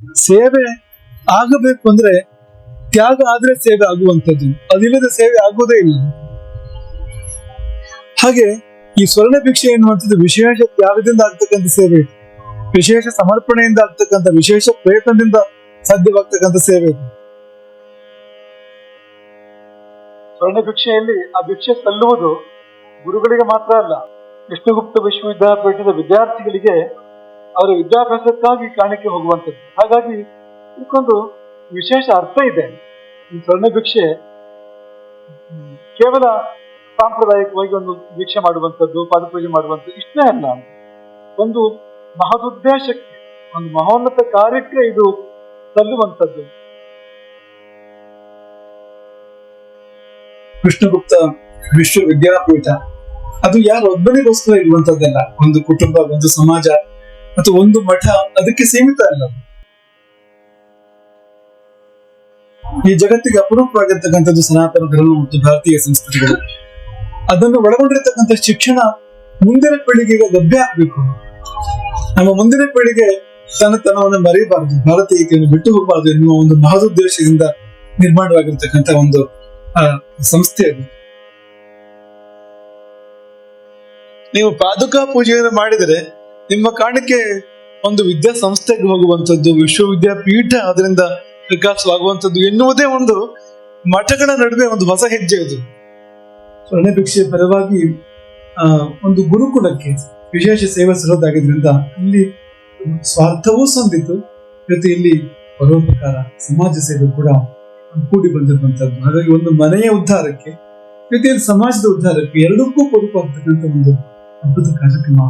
ಸೇವೆ ಆಗಬೇಕು ಅಂದ್ರೆ ತ್ಯಾಗ ಆದ್ರೆ ಸೇವೆ ಆಗುವಂಥದ್ದು. ಅದಿಲ್ಲದ ಸೇವೆ ಆಗುವುದೇ ಇಲ್ಲ. ಹಾಗೆ ಈ ಸ್ವರ್ಣ ಭಿಕ್ಷೆ ಎನ್ನುವಂಥದ್ದು ವಿಶೇಷ ತ್ಯಾಗದಿಂದ ಆಗ್ತಕ್ಕಂಥ ಸೇವೆ ವಿಶೇಷ ಸಮರ್ಪಣೆಯಿಂದ ಆಗ್ತಕ್ಕಂಥ, ವಿಶೇಷ ಪ್ರಯತ್ನದಿಂದ ಸಾಧ್ಯವಾಗ್ತಕ್ಕಂಥ ಸೇವೆ ಸ್ವರ್ಣ ಭಿಕ್ಷೆಯಲ್ಲಿ ಆ ಭಿಕ್ಷೆ ಸಲ್ಲುವುದು ಗುರುಗಳಿಗೆ ಮಾತ್ರ ಅಲ್ಲ ವಿಷ್ಣುಗುಪ್ತ ವಿಶ್ವವಿದ್ಯಾಪೀಠದ ವಿದ್ಯಾರ್ಥಿಗಳಿಗೆ ಅವರ ವಿದ್ಯಾಭ್ಯಾಸಕ್ಕಾಗಿ ಕಾಣಿಕೆ ಹೋಗುವಂಥದ್ದು. ಹಾಗಾಗಿ ಇದಕ್ಕೊಂದು ವಿಶೇಷ ಅರ್ಥ ಇದೆ. ಈ ಸ್ವರ್ಣ ಭಿಕ್ಷೆ ಕೇವಲ ಸಾಂಪ್ರದಾಯಿಕವಾಗಿ ಒಂದು ಭಿಕ್ಷೆ ಮಾಡುವಂಥದ್ದು ಪಾದಪೂಜೆ ಮಾಡುವಂಥದ್ದು ಇಷ್ಟೇ ಅಲ್ಲ. ಒಂದು ಮಹದುದ್ದೇಶಕ್ಕೆ, ಒಂದು ಮಹೋನ್ನತ ಕಾರ್ಯಕ್ಕೆ ಇದು ಸಲ್ಲುವಂಥದ್ದು ವಿಷ್ಣುಗುಪ್ತ ವಿಶ್ವವಿದ್ಯಾಪೀಠ, ಅದು ಯಾರು ಒಬ್ಬನಿಗೋಸ್ಕರ ಇರುವಂತದ್ದಲ್ಲ ಒಂದು ಕುಟುಂಬ, ಒಂದು ಸಮಾಜ ಮತ್ತು ಒಂದು ಮಠ ಅದಕ್ಕೆ ಸೀಮಿತ ಅಲ್ಲ. ಈ ಜಗತ್ತಿಗೆ ಅಪರೂಪವಾಗಿರ್ತಕ್ಕಂಥದ್ದು ಸನಾತನ ಧರ್ಮ ಮತ್ತು ಭಾರತೀಯ ಸಂಸ್ಕೃತಿಗಳು. ಅದನ್ನು ಒಳಗೊಂಡಿರ್ತಕ್ಕಂಥ ಶಿಕ್ಷಣ ಮುಂದಿನ ಪೀಳಿಗೆಗೆ ಲಭ್ಯ ಆಗ್ಬೇಕು. ನಮ್ಮ ಮುಂದಿನ ಪೀಳಿಗೆ ತನ್ನತನವನ್ನು ಮರೆಯಬಾರದು, ಭಾರತೀಯತೆಯನ್ನು ಬಿಟ್ಟು ಹೋಗಬಾರದು ಎನ್ನುವ ಒಂದು ಮಹದುದ್ದೇಶದಿಂದ ನಿರ್ಮಾಣವಾಗಿರ್ತಕ್ಕಂಥ ಒಂದು ಸಂಸ್ಥೆ ಅದು. ನೀವು ಪಾದುಕಾ ಪೂಜೆಯನ್ನು ಮಾಡಿದರೆ ನಿಮ್ಮ ಕಾರಣಕ್ಕೆ ಒಂದು ವಿದ್ಯಾಸಂಸ್ಥೆಗೆ ಹೋಗುವಂಥದ್ದು ವಿಶ್ವವಿದ್ಯಾಪೀಠ ಅದರಿಂದ ವಿಕಾಸವಾಗುವಂಥದ್ದು ಎನ್ನುವುದೇ ಒಂದು ಮಠಗಳ ನಡುವೆ ಒಂದು ಹೊಸ ಹೆಜ್ಜೆ ಸ್ವರ್ಣ ಭಿಕ್ಷೆ ಪರವಾಗಿ ಆ, ಒಂದು ಗುರುಕುಲಕ್ಕೆ ವಿಶೇಷ ಸೇವೆ ಸಲ್ಲೋದಾಗಿದ್ರಿಂದ ಇಲ್ಲಿ ಸ್ವಾರ್ಥವೂ ಸಂದಿತ್ತು. ಜೊತೆಯಲ್ಲಿ ಪರೋಪಕಾರ ಸಮಾಜ ಸೇವೆ ಕೂಡ ಕೂಡಿ ಬಂದಿರುವಂತದ್ದು ಹಾಗಾಗಿ ಒಂದು ಮನೆಯ ಉದ್ಧಾರಕ್ಕೆ ಜೊತೆಯಲ್ಲಿ ಸಮಾಜದ ಉದ್ಧಾರಕ್ಕೆ ಎರಡಕ್ಕೂ ಪೂರಕವಾಗ್ತಕ್ಕಂಥ ಒಂದು ಅದ್ಭುತ ಕಾರ್ಯಕ್ರಮ